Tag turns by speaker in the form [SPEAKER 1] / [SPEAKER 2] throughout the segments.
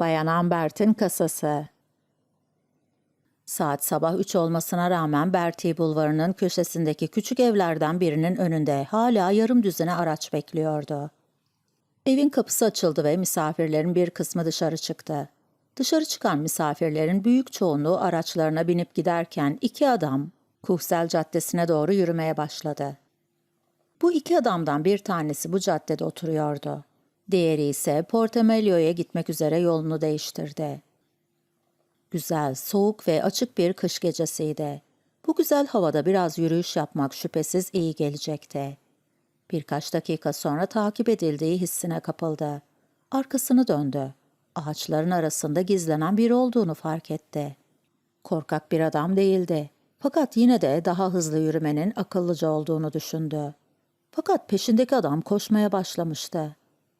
[SPEAKER 1] Bayan Ambert'in kasası. Saat sabah 3 olmasına rağmen Bertie Bulvarı'nın köşesindeki küçük evlerden birinin önünde hala yarım düzine araç bekliyordu. Evin kapısı açıldı ve misafirlerin bir kısmı dışarı çıktı. Dışarı çıkan misafirlerin büyük çoğunluğu araçlarına binip giderken iki adam Kuhsel Caddesi'ne doğru yürümeye başladı. Bu iki adamdan bir tanesi bu caddede oturuyordu. Diğeri ise Portemello'ya gitmek üzere yolunu değiştirdi. Güzel, soğuk ve açık bir kış gecesiydi. Bu güzel havada biraz yürüyüş yapmak şüphesiz iyi gelecekti. Birkaç dakika sonra takip edildiği hissine kapıldı. Arkasını döndü. Ağaçların arasında gizlenen biri olduğunu fark etti. Korkak bir adam değildi. Fakat yine de daha hızlı yürümenin akıllıca olduğunu düşündü. Fakat peşindeki adam koşmaya başlamıştı.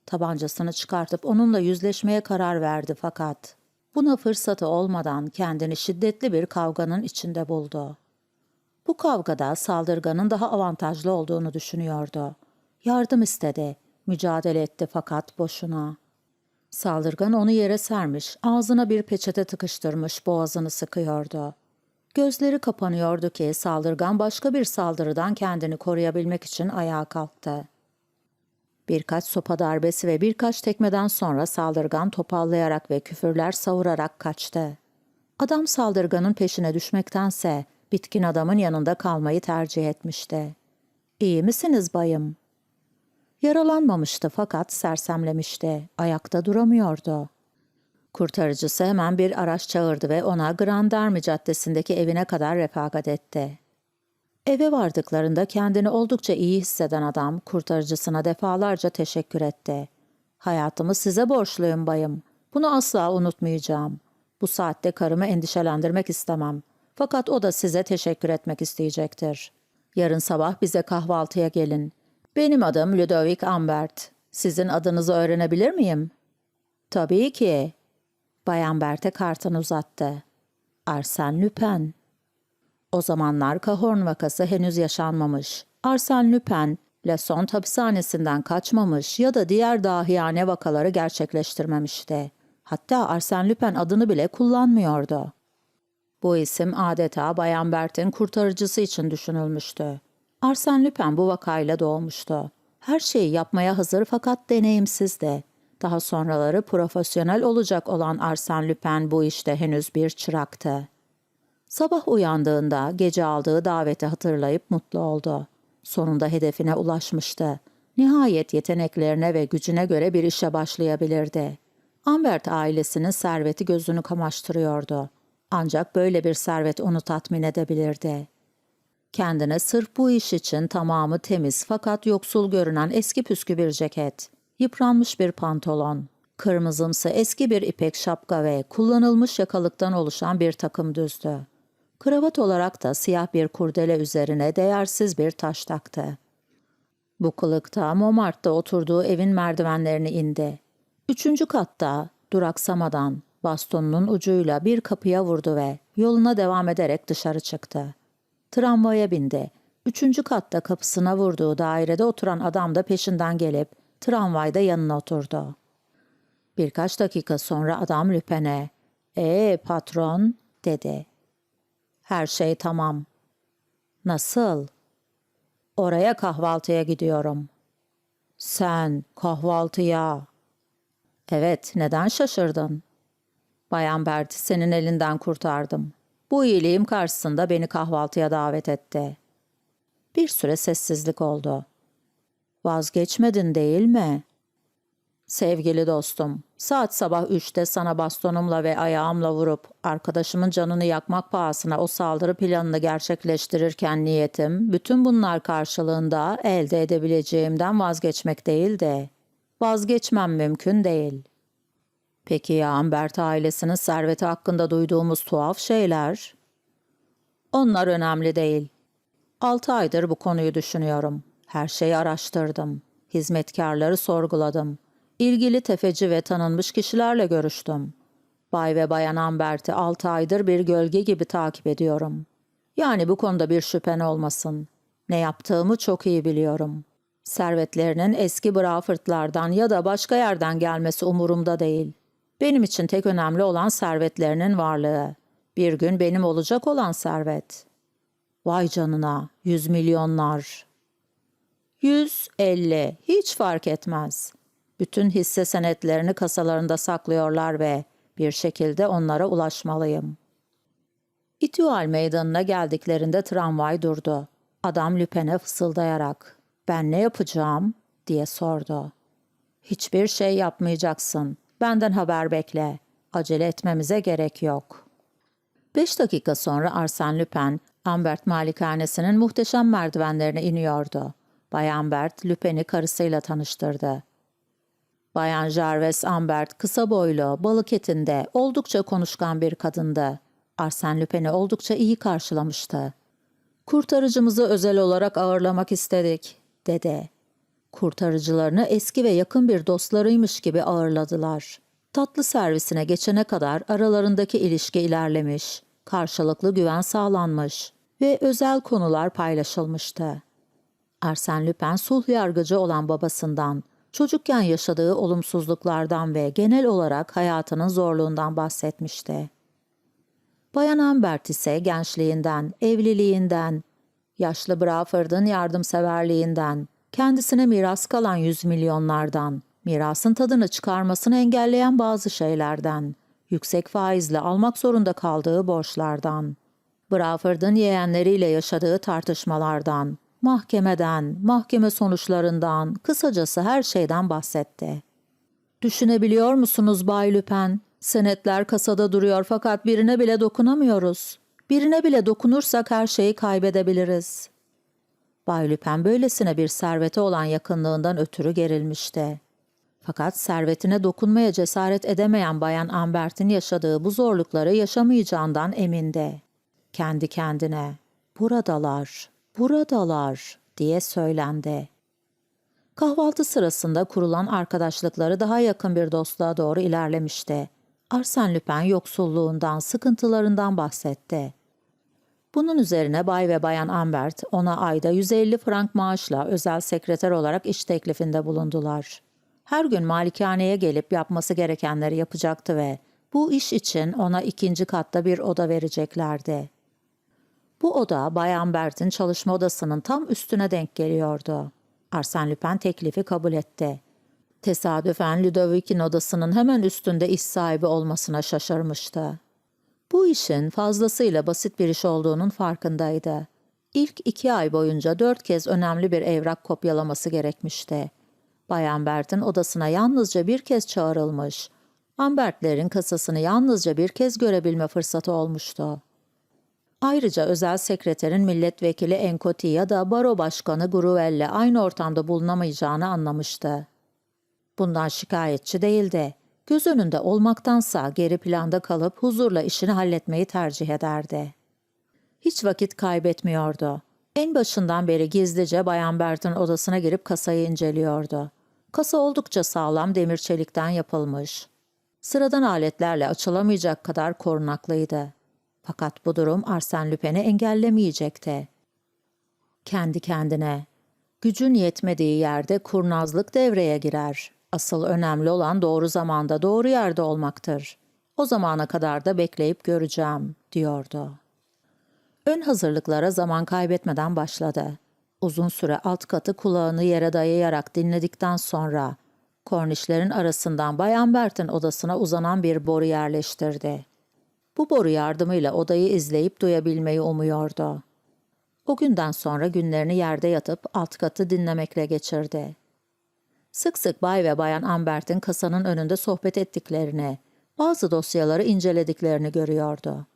[SPEAKER 1] Tabancasını çıkartıp onunla yüzleşmeye karar verdi fakat buna fırsatı olmadan kendini şiddetli bir kavganın içinde buldu. Bu kavgada saldırganın daha avantajlı olduğunu düşünüyordu. Yardım istedi, mücadele etti fakat boşuna. Saldırgan onu yere sermiş, ağzına bir peçete tıkıştırmış, boğazını sıkıyordu. Gözleri kapanıyordu ki saldırgan başka bir saldırıdan kendini koruyabilmek için ayağa kalktı. Birkaç sopa darbesi ve birkaç tekmeden sonra saldırgan topallayarak ve küfürler savurarak kaçtı. Adam saldırganın peşine düşmektense bitkin adamın yanında kalmayı tercih etmişti. İyi misiniz bayım? Yaralanmamıştı fakat sersemlemişti. Ayakta duramıyordu. Kurtarıcısı hemen bir araç çağırdı ve ona Grandarmi Caddesi'ndeki evine kadar refakat etti. Eve vardıklarında kendini oldukça iyi hisseden adam kurtarıcısına defalarca teşekkür etti. Hayatımı size borçluyum bayım. Bunu asla unutmayacağım. Bu saatte karımı endişelendirmek istemem. Fakat o da size teşekkür etmek isteyecektir. Yarın sabah bize kahvaltıya gelin. Benim adım Ludovic Ambert. Sizin adınızı öğrenebilir miyim? Tabii ki. Bayan Bert'e kartını uzattı. Arsène Lupin. O zamanlar Cahorn vakası henüz yaşanmamış. Arsène Lupin, Lesont hapishanesinden kaçmamış ya da diğer dahiyane vakaları gerçekleştirmemişti. Hatta Arsène Lupin adını bile kullanmıyordu. Bu isim adeta Bayan Bert'in kurtarıcısı için düşünülmüştü. Arsène Lupin bu vakayla doğmuştu. Her şeyi yapmaya hazır fakat deneyimsizdi. Daha sonraları profesyonel olacak olan Arsène Lupin bu işte henüz bir çıraktı. Sabah uyandığında gece aldığı daveti hatırlayıp mutlu oldu. Sonunda hedefine ulaşmıştı. Nihayet yeteneklerine ve gücüne göre bir işe başlayabilirdi. Ambert ailesinin serveti gözünü kamaştırıyordu. Ancak böyle bir servet onu tatmin edebilirdi. Kendine sırf bu iş için tamamı temiz fakat yoksul görünen eski püskü bir ceket, yıpranmış bir pantolon, kırmızımsı eski bir ipek şapka ve kullanılmış yakalıktan oluşan bir takım düzdü. Kravat olarak da siyah bir kurdele üzerine değersiz bir taş taktı. Bu kılıkta Montmartre'da oturduğu evin merdivenlerini indi. Üçüncü katta duraksamadan bastonunun ucuyla bir kapıya vurdu ve yoluna devam ederek dışarı çıktı. Tramvaya bindi. Üçüncü katta kapısına vurduğu dairede oturan adam da peşinden gelip tramvayda yanına oturdu. Birkaç dakika sonra adam Lüpen'e ''Ee patron'' dedi. Her şey tamam. Nasıl? Oraya kahvaltıya gidiyorum. Sen kahvaltıya. Evet, neden şaşırdın? Bayan Berti senin elinden kurtardım. Bu iyiliğim karşısında beni kahvaltıya davet etti. Bir süre sessizlik oldu. Vazgeçmedin değil mi? Sevgili dostum, saat sabah üçte sana bastonumla ve ayağımla vurup arkadaşımın canını yakmak pahasına o saldırı planını gerçekleştirirken niyetim bütün bunlar karşılığında elde edebileceğimden vazgeçmek değil de vazgeçmem mümkün değil. Peki ya Ambert ailesinin serveti hakkında duyduğumuz tuhaf şeyler? Onlar önemli değil. Altı aydır bu konuyu düşünüyorum. Her şeyi araştırdım. Hizmetkarları sorguladım. İlgili tefeci ve tanınmış kişilerle görüştüm. Bay ve Bayan Ambert'i altı aydır bir gölge gibi takip ediyorum. Yani bu konuda bir şüphen olmasın. Ne yaptığımı çok iyi biliyorum. Servetlerinin eski Brafırtlardan ya da başka yerden gelmesi umurumda değil. Benim için tek önemli olan servetlerinin varlığı. Bir gün benim olacak olan servet. Vay canına, yüz milyonlar. Yüz, elli, hiç fark etmez. Bütün hisse senetlerini kasalarında saklıyorlar ve bir şekilde onlara ulaşmalıyım. İtüal meydanına geldiklerinde tramvay durdu. Adam Lüpen'e fısıldayarak, ben ne yapacağım diye sordu. Hiçbir şey yapmayacaksın. Benden haber bekle. Acele etmemize gerek yok. Beş dakika sonra Arsène Lupin, Ambert malikanesinin muhteşem merdivenlerine iniyordu. Bay Ambert, Lupin'i karısıyla tanıştırdı. Bayan Jarves Ambert kısa boylu, balık etinde, oldukça konuşkan bir kadındı. Arsène Lupin'i oldukça iyi karşılamıştı. Kurtarıcımızı özel olarak ağırlamak istedik, dedi. Kurtarıcılarını eski ve yakın bir dostlarıymış gibi ağırladılar. Tatlı servisine geçene kadar aralarındaki ilişki ilerlemiş, karşılıklı güven sağlanmış ve özel konular paylaşılmıştı. Arsène Lupin sulh yargıcı olan babasından, çocukken yaşadığı olumsuzluklardan ve genel olarak hayatının zorluğundan bahsetmişti. Bayan Ambert ise gençliğinden, evliliğinden, yaşlı Brawford'ın yardımseverliğinden, kendisine miras kalan yüz milyonlardan, mirasın tadını çıkarmasını engelleyen bazı şeylerden, yüksek faizle almak zorunda kaldığı borçlardan, Brawford'ın yeğenleriyle yaşadığı tartışmalardan, mahkemeden, mahkeme sonuçlarından, kısacası her şeyden bahsetti. Düşünebiliyor musunuz Bay Lüpen? Senetler kasada duruyor fakat birine bile dokunamıyoruz. Birine bile dokunursak her şeyi kaybedebiliriz. Bay Lüpen böylesine bir servete olan yakınlığından ötürü gerilmişti. Fakat servetine dokunmaya cesaret edemeyen Bayan Ambert'in yaşadığı bu zorlukları yaşamayacağından emindi. Kendi kendine, buradalar, buradalar diye söylendi. Kahvaltı sırasında kurulan arkadaşlıkları daha yakın bir dostluğa doğru ilerlemişti. Arsène Lupin yoksulluğundan, sıkıntılarından bahsetti. Bunun üzerine Bay ve Bayan Ambert ona ayda 150 frank maaşla özel sekreter olarak iş teklifinde bulundular. Her gün malikaneye gelip yapması gerekenleri yapacaktı ve bu iş için ona ikinci katta bir oda vereceklerdi. Bu oda Bay Ambert'in çalışma odasının tam üstüne denk geliyordu. Arsène Lupin teklifi kabul etti. Tesadüfen Ludovic'in odasının hemen üstünde iş sahibi olmasına şaşırmıştı. Bu işin fazlasıyla basit bir iş olduğunun farkındaydı. İlk iki ay boyunca dört kez önemli bir evrak kopyalaması gerekmişti. Bay Ambert'in odasına yalnızca bir kez çağrılmış. Ambertlerin kasasını yalnızca bir kez görebilme fırsatı olmuştu. Ayrıca özel sekreterin milletvekili Enkoti ya da baro başkanı Gruvel'le aynı ortamda bulunamayacağını anlamıştı. Bundan şikayetçi değildi. Göz önünde olmaktansa geri planda kalıp huzurla işini halletmeyi tercih ederdi. Hiç vakit kaybetmiyordu. En başından beri gizlice Bayan Bert'in odasına girip kasayı inceliyordu. Kasa oldukça sağlam demir çelikten yapılmış. Sıradan aletlerle açılamayacak kadar korunaklıydı. Fakat bu durum Arsène Lupin'i engellemeyecekti. Kendi kendine, gücün yetmediği yerde kurnazlık devreye girer. Asıl önemli olan doğru zamanda doğru yerde olmaktır. O zamana kadar da bekleyip göreceğim, diyordu. Ön hazırlıklara zaman kaybetmeden başladı. Uzun süre alt katı kulağını yere dayayarak dinledikten sonra kornişlerin arasından Bayan Bert'in odasına uzanan bir boru yerleştirdi. Bu boru yardımıyla odayı izleyip duyabilmeyi umuyordu. O günden sonra günlerini yerde yatıp alt katı dinlemekle geçirdi. Sık sık Bay ve Bayan Ambert'in kasanın önünde sohbet ettiklerini, bazı dosyaları incelediklerini görüyordu.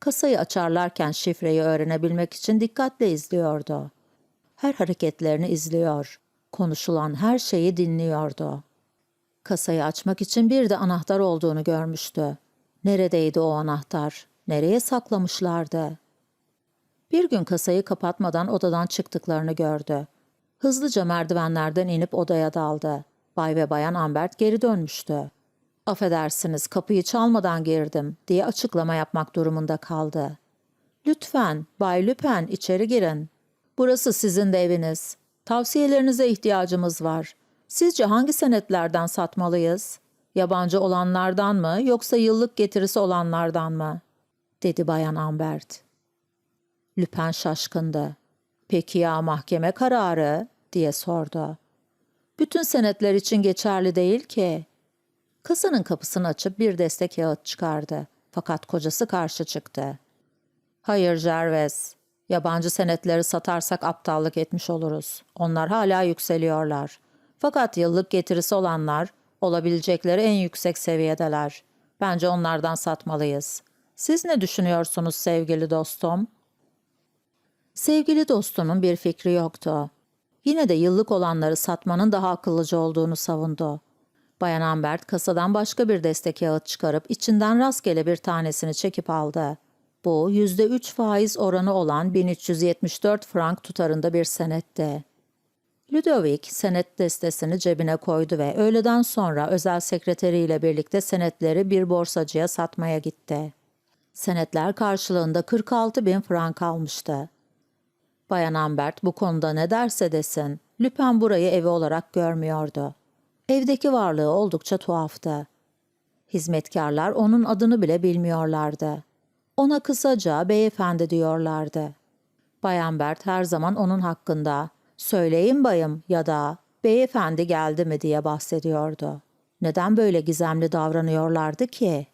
[SPEAKER 1] Kasayı açarlarken şifreyi öğrenebilmek için dikkatle izliyordu. Her hareketlerini izliyor, konuşulan her şeyi dinliyordu. Kasayı açmak için bir de anahtar olduğunu görmüştü. Neredeydi o anahtar? Nereye saklamışlardı? Bir gün kasayı kapatmadan odadan çıktıklarını gördü. Hızlıca merdivenlerden inip odaya daldı. Bay ve Bayan Ambert geri dönmüştü. Affedersiniz kapıyı çalmadan girdim diye açıklama yapmak durumunda kaldı. Lütfen Bay Lüpen içeri girin. Burası sizin de eviniz. Tavsiyelerinize ihtiyacımız var. Sizce hangi senetlerden satmalıyız? Yabancı olanlardan mı yoksa yıllık getirisi olanlardan mı? dedi Bayan Ambert. Lüpen şaşkındı. Peki ya mahkeme kararı? diye sordu. Bütün senetler için geçerli değil ki. Kasanın kapısını açıp bir deste kağıt çıkardı. Fakat kocası karşı çıktı. Hayır Jerves, yabancı senetleri satarsak aptallık etmiş oluruz. Onlar hala yükseliyorlar. Fakat yıllık getirisi olanlar olabilecekleri en yüksek seviyedeler. Bence onlardan satmalıyız. Siz ne düşünüyorsunuz sevgili dostum? Sevgili dostunun bir fikri yoktu. Yine de yıllık olanları satmanın daha akıllıca olduğunu savundu. Bayan Ambert kasadan başka bir deste kağıt çıkarıp içinden rastgele bir tanesini çekip aldı. Bu %3 faiz oranı olan 1374 frank tutarında bir senetti. Ludovic senet destesini cebine koydu ve öğleden sonra özel sekreteriyle birlikte senetleri bir borsacıya satmaya gitti. Senetler karşılığında 46 bin frank almıştı. Bayan Ambert bu konuda ne derse desin, Lüpen burayı evi olarak görmüyordu. Evdeki varlığı oldukça tuhaftı. Hizmetkarlar onun adını bile bilmiyorlardı. Ona kısaca beyefendi diyorlardı. Bayan Bert her zaman onun hakkında söyleyin bayım ya da beyefendi geldi mi diye bahsediyordu. Neden böyle gizemli davranıyorlardı ki?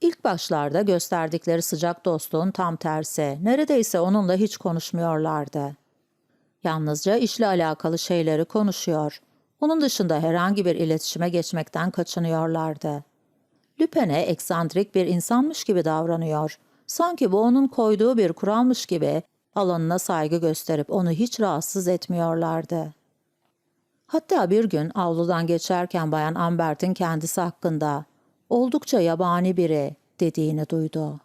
[SPEAKER 1] İlk başlarda gösterdikleri sıcak dostluğun tam tersi, neredeyse onunla hiç konuşmuyorlardı. Yalnızca işle alakalı şeyleri konuşuyor, onun dışında herhangi bir iletişime geçmekten kaçınıyorlardı. Lüpen'e eksantrik bir insanmış gibi davranıyor. Sanki bu onun koyduğu bir kuralmış gibi alanına saygı gösterip onu hiç rahatsız etmiyorlardı. Hatta bir gün avludan geçerken Bayan Ambert'in kendisi hakkında oldukça yabani biri dediğini duydu.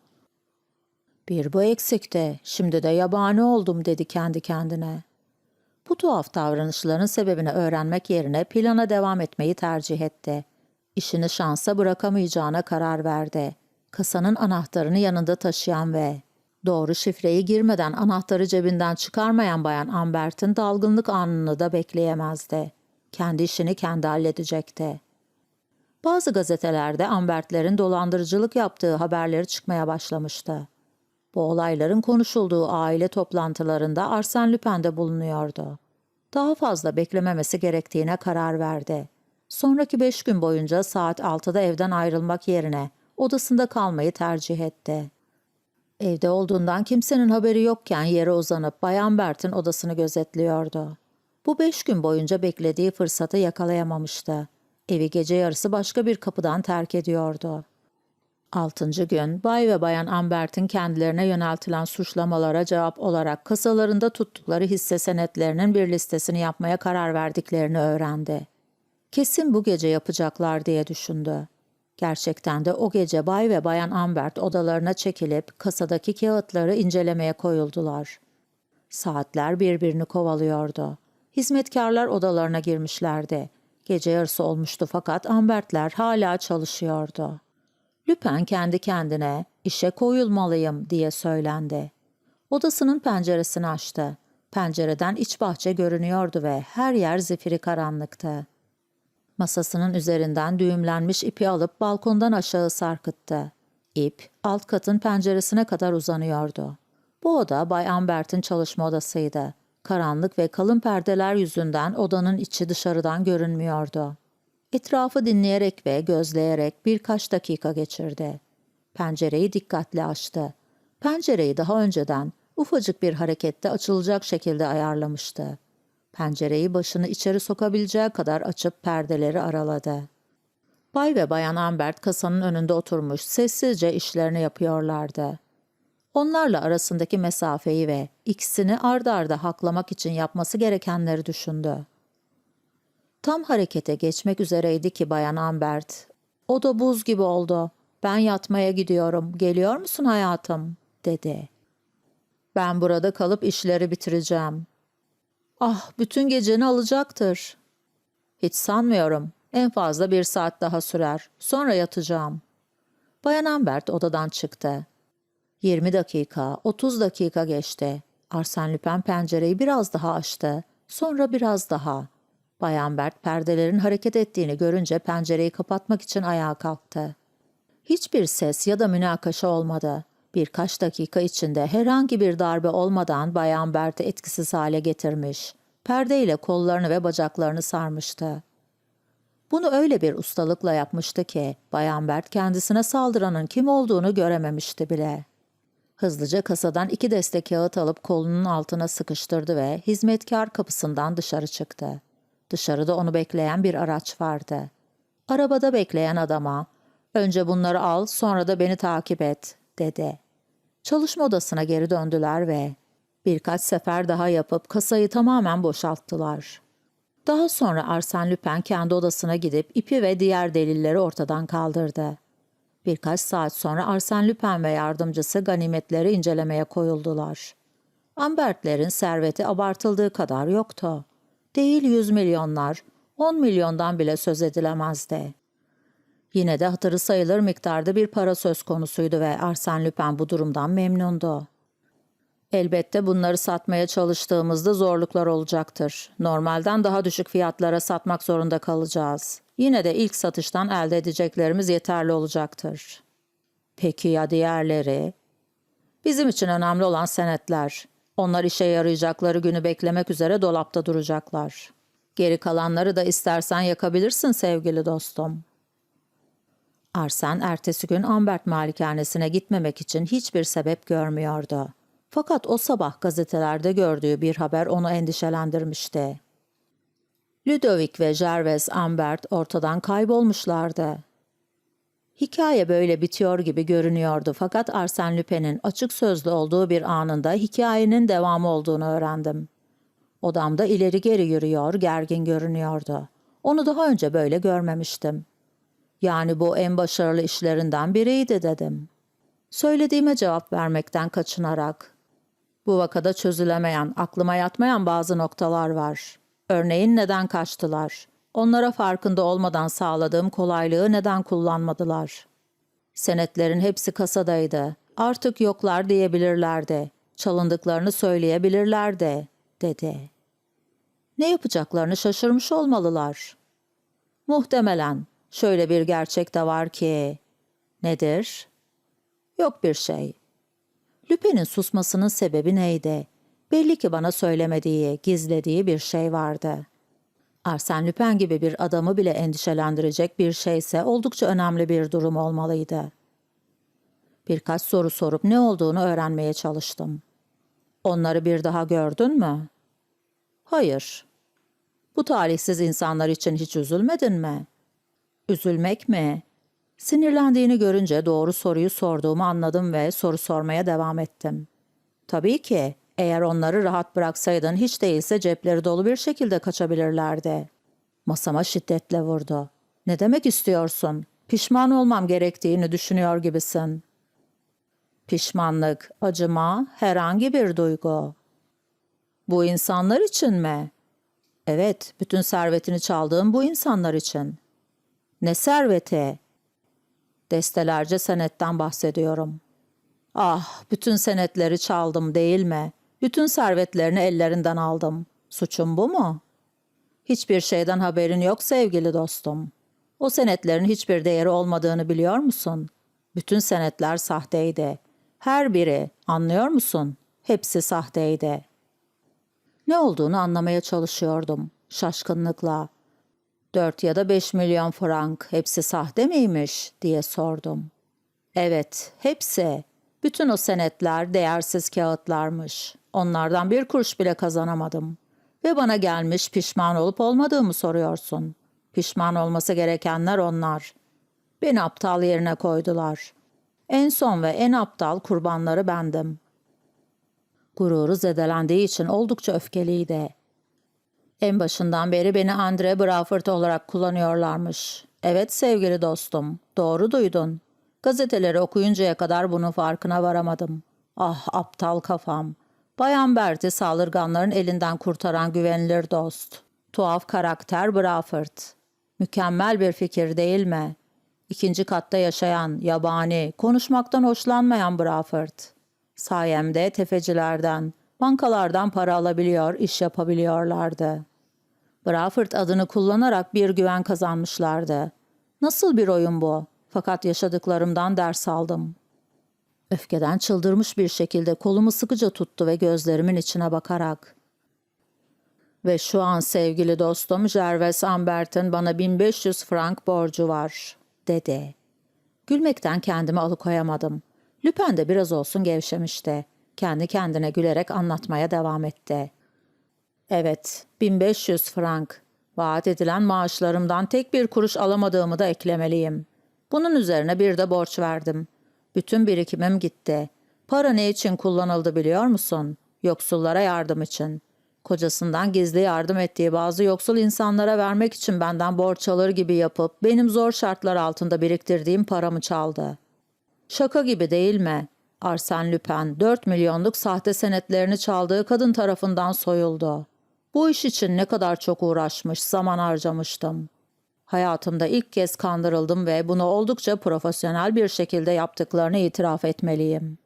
[SPEAKER 1] Bir bu eksikti, şimdi de yabani oldum dedi kendi kendine. Bu tuhaf davranışların sebebini öğrenmek yerine plana devam etmeyi tercih etti. İşini şansa bırakamayacağına karar verdi. Kasanın anahtarını yanında taşıyan ve doğru şifreyi girmeden anahtarı cebinden çıkarmayan bayan Ambert'in dalgınlık anını da bekleyemezdi. Kendi işini kendi halledecekti. Bazı gazetelerde Ambertlerin dolandırıcılık yaptığı haberleri çıkmaya başlamıştı. Bu olayların konuşulduğu aile toplantılarında Arsène Lupin de bulunuyordu. Daha fazla beklememesi gerektiğine karar verdi. Sonraki beş gün boyunca saat 6'da evden ayrılmak yerine odasında kalmayı tercih etti. Evde olduğundan kimsenin haberi yokken yere uzanıp Bayan Bert'in odasını gözetliyordu. Bu beş gün boyunca beklediği fırsatı yakalayamamıştı. Evi gece yarısı başka bir kapıdan terk ediyordu. Altıncı gün Bay ve Bayan Ambert'in kendilerine yöneltilen suçlamalara cevap olarak kasalarında tuttukları hisse senetlerinin bir listesini yapmaya karar verdiklerini öğrendi. Kesin bu gece yapacaklar diye düşündü. Gerçekten de o gece Bay ve Bayan Ambert odalarına çekilip kasadaki kağıtları incelemeye koyuldular. Saatler birbirini kovalıyordu. Hizmetkarlar odalarına girmişlerdi. Gece yarısı olmuştu fakat Ambertler hala çalışıyordu. Lüpen kendi kendine işe koyulmalıyım diye söylendi. Odasının penceresini açtı. Pencereden iç bahçe görünüyordu ve her yer zifiri karanlıktı. Masasının üzerinden düğümlenmiş ipi alıp balkondan aşağı sarkıttı. İp alt katın penceresine kadar uzanıyordu. Bu oda Bay Ambert'in çalışma odasıydı. Karanlık ve kalın perdeler yüzünden odanın içi dışarıdan görünmüyordu. Etrafı dinleyerek ve gözleyerek birkaç dakika geçirdi. Pencereyi dikkatle açtı. Pencereyi daha önceden ufacık bir harekette açılacak şekilde ayarlamıştı. Pencereyi başını içeri sokabileceği kadar açıp perdeleri araladı. Bay ve Bayan Ambert kasanın önünde oturmuş sessizce işlerini yapıyorlardı. Onlarla arasındaki mesafeyi ve ikisini ard arda haklamak için yapması gerekenleri düşündü. Tam harekete geçmek üzereydi ki Bayan Ambert. O da buz gibi oldu. Ben yatmaya gidiyorum. Geliyor musun hayatım? dedi. Ben burada kalıp işleri bitireceğim. Ah, bütün geceni alacaktır. Hiç sanmıyorum. En fazla bir saat daha sürer. Sonra yatacağım. Bayan Ambert odadan çıktı. 20 dakika, 30 dakika geçti. Arsène Lupin pencereyi biraz daha açtı. Sonra biraz daha. Bayan Bert perdelerin hareket ettiğini görünce pencereyi kapatmak için ayağa kalktı. Hiçbir ses ya da münakaşa olmadı. Birkaç dakika içinde herhangi bir darbe olmadan Bayan Bert'i etkisiz hale getirmiş. Perdeyle kollarını ve bacaklarını sarmıştı. Bunu öyle bir ustalıkla yapmıştı ki Bayan Bert kendisine saldıranın kim olduğunu görememişti bile. Hızlıca kasadan iki deste kağıt alıp kolunun altına sıkıştırdı ve hizmetkar kapısından dışarı çıktı. Dışarıda onu bekleyen bir araç vardı. Arabada bekleyen adama, önce bunları al sonra da beni takip et, dedi. Çalışma odasına geri döndüler ve birkaç sefer daha yapıp kasayı tamamen boşalttılar. Daha sonra Arsène Lupin kendi odasına gidip ipi ve diğer delilleri ortadan kaldırdı. Birkaç saat sonra Arsène Lupin ve yardımcısı ganimetleri incelemeye koyuldular. Ambertlerin serveti abartıldığı kadar yoktu. Değil yüz milyonlar, on milyondan bile söz edilemezdi. Yine de hatırı sayılır miktarda bir para söz konusuydu ve Arsène Lupin bu durumdan memnundu. Elbette bunları satmaya çalıştığımızda zorluklar olacaktır. Normalden daha düşük fiyatlara satmak zorunda kalacağız. Yine de ilk satıştan elde edeceklerimiz yeterli olacaktır. Peki ya diğerleri? Bizim için önemli olan senetler. Onlar işe yarayacakları günü beklemek üzere dolapta duracaklar. Geri kalanları da istersen yakabilirsin sevgili dostum. Arsen ertesi gün Ambert malikanesine gitmemek için hiçbir sebep görmüyordu. Fakat o sabah gazetelerde gördüğü bir haber onu endişelendirmişti. Ludovic ve Gervais Ambert ortadan kaybolmuşlardı. Hikaye böyle bitiyor gibi görünüyordu fakat Arsène Lupin'in açık sözlü olduğu bir anında hikayenin devamı olduğunu öğrendim. Odamda ileri geri yürüyor, gergin görünüyordu. Onu daha önce böyle görmemiştim. Yani bu en başarılı işlerinden biriydi dedim. Söylediğime cevap vermekten kaçınarak. Bu vakada çözülemeyen, aklıma yatmayan bazı noktalar var. Örneğin neden kaçtılar? Onlara farkında olmadan sağladığım kolaylığı neden kullanmadılar? Senetlerin hepsi kasadaydı. Artık yoklar diyebilirlerdi. Çalındıklarını söyleyebilirlerdi, dedi. Ne yapacaklarını şaşırmış olmalılar. Muhtemelen şöyle bir gerçek de var ki... Nedir? Yok bir şey. Lüpe'nin susmasının sebebi neydi? Belli ki bana söylemediği, gizlediği bir şey vardı. Arsène Lupin gibi bir adamı bile endişelendirecek bir şeyse oldukça önemli bir durum olmalıydı. Birkaç soru sorup ne olduğunu öğrenmeye çalıştım. Onları bir daha gördün mü? Hayır. Bu talihsiz insanlar için hiç üzülmedin mi? Üzülmek mi? Sinirlendiğini görünce doğru soruyu sorduğumu anladım ve soru sormaya devam ettim. Tabii ki eğer onları rahat bıraksaydın hiç değilse cepleri dolu bir şekilde kaçabilirlerdi. Masama şiddetle vurdu. Ne demek istiyorsun? Pişman olmam gerektiğini düşünüyor gibisin. Pişmanlık, acıma, herhangi bir duygu. Bu insanlar için mi? Evet, bütün servetini çaldığım bu insanlar için. Ne serveti? Destelerce senetten bahsediyorum. Ah, bütün senetleri çaldım değil mi? Bütün servetlerini ellerinden aldım. Suçum bu mu? Hiçbir şeyden haberin yok sevgili dostum. O senetlerin hiçbir değeri olmadığını biliyor musun? Bütün senetler sahteydi. Her biri, anlıyor musun? Hepsi sahteydi. Ne olduğunu anlamaya çalışıyordum, şaşkınlıkla. Dört ya da beş milyon frank, hepsi sahte miymiş diye sordum. Evet, hepsi. Bütün o senetler değersiz kağıtlarmış. Onlardan bir kuruş bile kazanamadım. Ve bana gelmiş pişman olup olmadığımı soruyorsun. Pişman olması gerekenler onlar. Beni aptal yerine koydular. En son ve en aptal kurbanları bendim. Gururu zedelendiği için oldukça öfkeliydi. En başından beri beni Andre Brawford olarak kullanıyorlarmış. Evet sevgili dostum, doğru duydun. Gazeteleri okuyuncaya kadar bunun farkına varamadım. Ah aptal kafam. Bayan Bert'i saldırganların elinden kurtaran güvenilir dost. Tuhaf karakter Brawford. Mükemmel bir fikir değil mi? İkinci katta yaşayan, yabani, konuşmaktan hoşlanmayan Brawford. Sayemde tefecilerden, bankalardan para alabiliyor, iş yapabiliyorlardı. Brawford adını kullanarak bir güven kazanmışlardı. Nasıl bir oyun bu? Fakat yaşadıklarımdan ders aldım. Öfkeden çıldırmış bir şekilde kolumu sıkıca tuttu ve gözlerimin içine bakarak ve şu an sevgili dostum Jerves Ambert'in bana 1500 frank borcu var, dedi. Gülmekten kendimi alıkoyamadım. Lüpen de biraz olsun gevşemişti. Kendi kendine gülerek anlatmaya devam etti. Evet, 1500 frank. Vaat edilen maaşlarımdan tek bir kuruş alamadığımı da eklemeliyim. Bunun üzerine bir de borç verdim. Bütün birikimim gitti. Para ne için kullanıldı biliyor musun? Yoksullara yardım için. Kocasından gizli yardım ettiği bazı yoksul insanlara vermek için benden borç alır gibi yapıp benim zor şartlar altında biriktirdiğim paramı çaldı. Şaka gibi değil mi? Arsène Lupin 4 milyonluk sahte senetlerini çaldığı kadın tarafından soyuldu. Bu iş için ne kadar çok uğraşmış, zaman harcamıştım. Hayatımda ilk kez kandırıldım ve bunu oldukça profesyonel bir şekilde yaptıklarını itiraf etmeliyim.